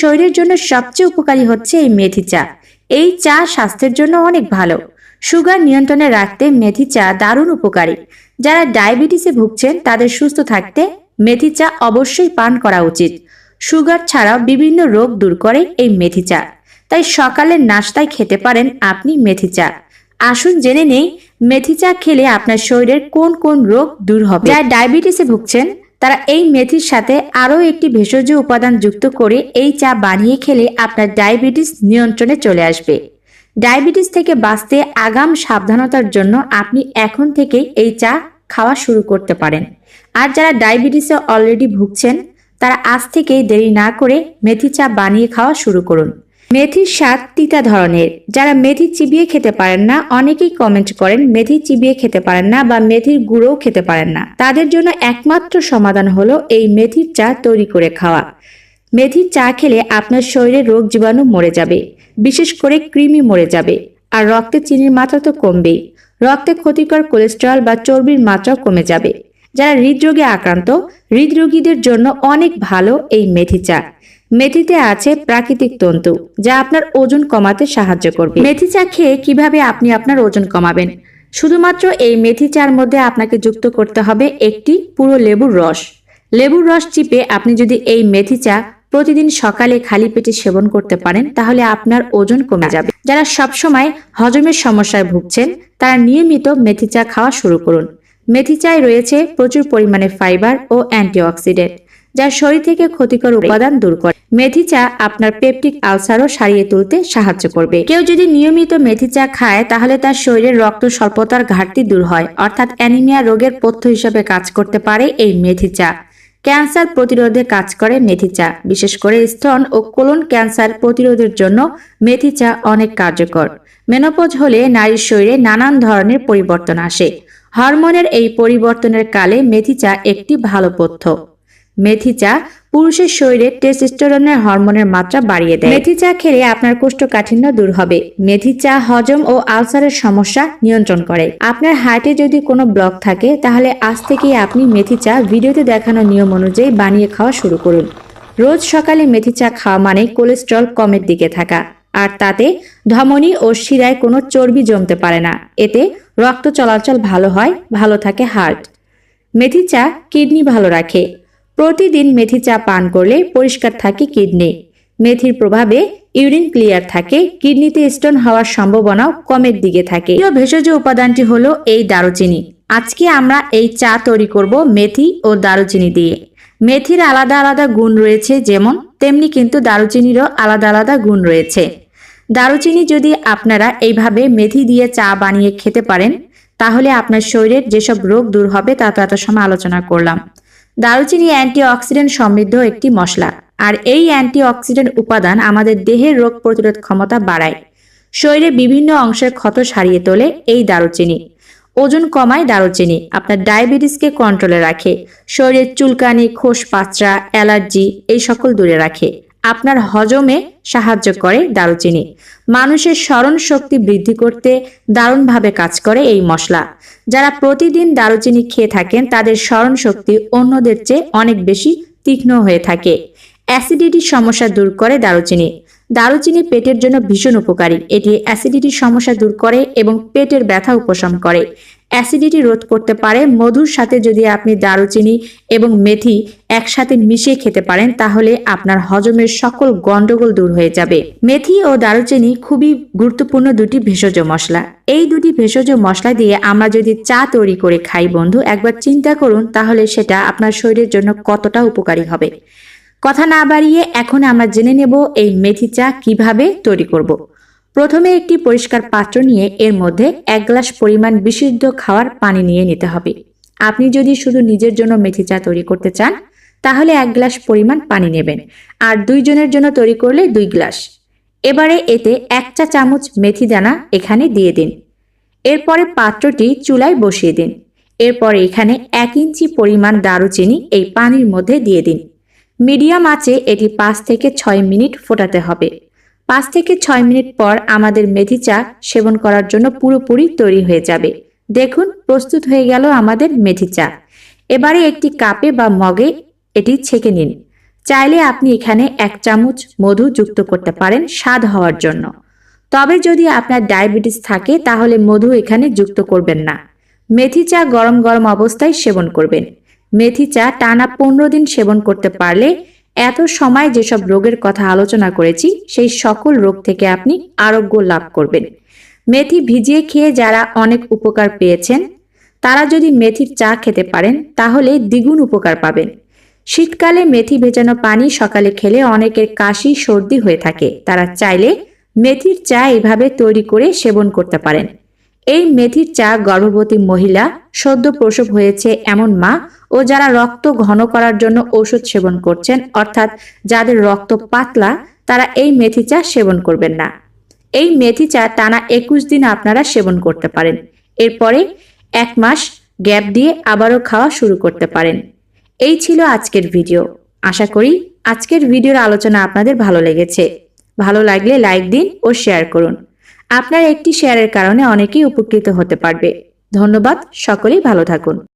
শরীরের জন্য সবচেয়ে উপকারী হচ্ছে এই মেথি চা। এই চা স্বাস্থ্যের জন্য অনেক ভালো। সুগার নিয়ন্ত্রণে রাখতে মেথি চা দারুণ উপকারী। যারা ডায়াবেটিসে ভুগছেন, তাদের সুস্থ থাকতে মেথি চা অবশ্যই পান করা উচিত। সুগার ছাড়াও বিভিন্ন রোগ দূর করে এই মেথি চা। তাই সকালের নাস্তায় খেতে পারেন আপনি মেথি চা। আসুন জেনে নেই, মেথি চা খেলে আপনার শরীরের কোন কোন রোগ দূর হবে। যারা ডায়াবেটিসে ভুগছেন তারা এই মেথির সাথে আরও একটি ভেষজ উপাদান যুক্ত করে এই চা বানিয়ে খেলে আপনার ডায়াবেটিস নিয়ন্ত্রণে চলে আসবে। ডায়াবেটিস থেকে বাঁচতে আগাম সাবধানতার জন্য আপনি এখন থেকেই এই চা খাওয়া শুরু করতে পারেন। আর যারা ডায়াবেটিসে অলরেডি ভুগছেন, তারা আজ থেকেই দেরি না করে মেথি চা বানিয়ে খাওয়া শুরু করুন। মেথির স্বাদ তিতা ধরনের। যারা মেথি চিবিয়ে খেতে পারেন না, অনেকেই কমেন্ট করেন, মেথি চিবিয়ে খেতে পারেন না বা মেথির গুঁড়োও খেতে পারেন না। তাদের জন্য একমাত্র সমাধান হলো এই মেথির চা তৈরি করে খাওয়া। মেথির চা খেলে আপনার শরীরে রোগ জীবাণু মরে যাবে, বিশেষ করে কৃমি মরে যাবে, আর রক্তে চিনির মাত্রা তো কমবেই। রক্তে ক্ষতিকর কোলেস্টেরল বা চর্বির মাত্রাও কমে যাবে। যারা হৃদরোগে আক্রান্ত, হৃদরোগীদের জন্য অনেক ভালো এই মেথি চা। মেথিতে আছে প্রাকৃতিক তন্তু, যা আপনার ওজন কমাতে সাহায্য করবে। মেথি চা খেয়ে কীভাবে আপনি আপনার ওজন কমাবেন? শুধুমাত্র এই মেথি চার মধ্যে আপনাকে যুক্ত করতে হবে একটি পুরো লেবুর রস। লেবুর রস চিপে আপনি যদি এই মেথি চা প্রতিদিন সকালে খালি পেটে সেবন করতে পারেন, তাহলে আপনার ওজন কমে যাবে। যারা সবসময় হজমের সমস্যায় ভুগছেন, তারা নিয়মিত মেথি চা খাওয়া শুরু করুন। মেথি চায় রয়েছে প্রচুর পরিমাণে ফাইবার ও অ্যান্টিঅক্সিডেন্ট। যা শরীর থেকে ক্ষতিকর উপাদান দূর করে। মেথি চা আপনার পেপটিক আলসারও সারিয়ে তুলতে সাহায্য করবে। কেউ যদি নিয়মিত মেথি চা খায়, তাহলে তার শরীরের রক্ত স্বল্পতার ঘাটতি দূর হয়। অর্থাৎ অ্যানিমিয়া রোগের পথ্য হিসেবে কাজ করতে পারে এই মেথি চা। ক্যান্সার প্রতিরোধে কাজ করে মেথি চা। বিশেষ করে স্তন ও কোলন ক্যান্সার প্রতিরোধের জন্য মেথি চা অনেক কার্যকর। মেনোপজ হলে নারীর শরীরে নানান ধরনের পরিবর্তন আসে। হরমোনের এই পরিবর্তনের কালে মেথি চা একটি ভালো পথ্য। মেথি চা পুরুষের শরীরে টেস্টোস্টেরনের হরমোনের মাত্রা বাড়িয়ে দেয়। মেথি চা খেলে আপনার কোষ্ঠকাঠিন্য দূর হবে। মেথি চা হজম ও আলসারের সমস্যা নিয়ন্ত্রণ করে। আপনার হার্টে যদি কোনো ব্লক থাকে, তাহলে আজ থেকেই আপনি মেথি চা ভিডিওতে দেখানো নিয়ম অনুযায়ী বানিয়ে খাওয়া শুরু করুন। রোজ সকালে মেথি চা খাওয়া মানে কোলেস্ট্রল কমের দিকে থাকা। আর তাতে ধমনী ও শিরায় কোনো চর্বি জমতে পারে না। এতে রক্ত চলাচল ভালো হয়, ভালো থাকে হার্ট। মেথি চা কিডনি ভালো রাখে। প্রতিদিন মেথি চা পান করলে পরিষ্কার থাকে কিডনি। মেথির প্রভাবে ইউরিন ক্লিয়ার থাকে, কিডনিতে স্টোন হওয়ার সম্ভাবনাও কমের দিকে থাকে। প্রিয় ভেষজ উপাদানটি হলো এই দারুচিনি। আজকে আমরা এই চা তৈরি করব মেথি ও দারুচিনি দিয়ে। মেথির আলাদা আলাদা গুণ রয়েছে যেমন, তেমনি কিন্তু দারুচিনিরও আলাদা আলাদা গুণ রয়েছে। দারুচিনি যদি আপনারা এইভাবে মেথি দিয়ে চা বানিয়ে খেতে পারেন, তাহলে আপনার শরীরের যেসব রোগ দূর হবে তা তো এত সময় আলোচনা করলাম। দারুচিনি অ্যান্টিঅক্সিডেন্ট সমৃদ্ধ একটি মশলা। আর এই অ্যান্টিঅক্সিডেন্ট উপাদান আমাদের দেহের রোগ প্রতিরোধ ক্ষমতা বাড়ায়। শরীরে বিভিন্ন অংশের ক্ষত সারিয়ে তোলে এই দারুচিনি। ওজন কমায় দারুচিনি। আপনার ডায়াবেটিসকে কন্ট্রোলে রাখে। শরীরের চুলকানি খোস পাচড়া অ্যালার্জি এই সকল দূরে রাখে। আপনার হজমে সাহায্য করে দারুচিনি। মানুষের স্মরণ শক্তি বৃদ্ধি করতে দারুণভাবে কাজ করে এই মশলা। যারা প্রতিদিন দারুচিনি খেয়ে থাকেন, তাদের স্মরণ শক্তি অন্যদের চেয়ে অনেক বেশি তীক্ষ্ণ হয়ে থাকে। অ্যাসিডিটির সমস্যা দূর করে দারুচিনি। দারুচিনি পেটের জন্য ভীষণ উপকারী। এটি অ্যাসিডিটির সমস্যা দূর করে এবং পেটের ব্যথা উপশম করে। অ্যাসিডিটি রোধ করতে পারে, মধুর সাথে যদি আপনি দারুচিনি এবং মেথি একসাথে মিশিয়ে খেতে পারেন, তাহলে আপনার হজমের সকল গন্ডগোল দূর হয়ে যাবে। মেথি ও দারুচিনি খুবই গুরুত্বপূর্ণ দুটি ভেষজ মশলা। এই দুটি ভেষজ মশলা দিয়ে আমরা যদি চা তৈরি করে খাই, বন্ধু, একবার চিন্তা করুন, তাহলে সেটা আপনার শরীরের জন্য কতটা উপকারী হবে। কথা না বাড়িয়ে এখন আমরা জেনে নেব এই মেথি চা কীভাবে তৈরি করব। প্রথমে একটি পরিষ্কার পাত্র নিয়ে এর মধ্যে এক গ্লাস পরিমাণ বিশুদ্ধ খাওয়ার পানি নিয়ে নিতে হবে। আপনি যদি শুধু নিজের জন্য মেথি চা তৈরি করতে চান, তাহলে এক গ্লাস পরিমাণ পানি নেবেন আর দুইজনের জন্য তৈরি করলে দুই গ্লাস। এবারে এতে এক চা চামচ মেথি দানা এখানে দিয়ে দিন। এরপরে পাত্রটি চুলায় বসিয়ে দিন। এরপরে এখানে এক ইঞ্চি পরিমাণ দারুচিনি এই পানির মধ্যে দিয়ে দিন। মিডিয়াম আঁচে এটি পাঁচ থেকে ছয় মিনিট ফোটাতে হবে। পাঁচ থেকে ছয় মিনিট পর আমাদের মেথি চা সেবন করার জন্য পুরোপুরি তৈরি হয়ে যাবে। দেখুন, প্রস্তুত হয়ে গেল আমাদের মেথি চা এবারে একটি কাপে বা মগে এটি ছেঁকে নিন। চাইলে আপনি এখানে এক চামচ মধু যুক্ত করতে পারেন স্বাদ হওয়ার জন্য। তবে যদি আপনার ডায়াবেটিস থাকে, তাহলে মধু এখানে যুক্ত করবেন না। মেথি চা গরম গরম অবস্থায় সেবন করবেন। মেথি চা টানা পনেরো দিন সেবন করতে পারলে এত সময় যেসব রোগের কথা আলোচনা করেছি, সেই সকল রোগ থেকে আপনি আরোগ্য লাভ করবেন। মেথি ভিজিয়ে খেয়ে যারা অনেক উপকার পেয়েছেন, তারা যদি মেথির চা খেতে পারেন, তাহলে দ্বিগুণ উপকার পাবেন। শীতকালে মেথি ভেজানো পানি সকালে খেলে অনেকের কাশি, সর্দি হয়ে থাকে। তারা চাইলে মেথির চা এভাবে তৈরি করে সেবন করতে পারেন। এই মেথির চা গর্ভবতী মহিলা সদ্য প্রসব হয়েছে এমন মা ও যারা রক্ত ঘন করার জন্য ঔষধ সেবন করছেন, অর্থাৎ যাদের রক্ত পাতলা, তারা এই মেথি চা সেবন করবেন না। এই মেথি চা টানা একুশ দিন আপনারা সেবন করতে পারেন। এরপরে এক মাস গ্যাপ দিয়ে আবারও খাওয়া শুরু করতে পারেন। এই ছিল আজকের ভিডিও। আশা করি আজকের ভিডিওর আলোচনা আপনাদের ভালো লেগেছে। ভালো লাগলে লাইক দিন ও শেয়ার করুন। আপনার একটি শেয়ারের কারণে অনেকেই উপকৃত হতে পারবে। ধন্যবাদ সকলেই ভালো থাকুন।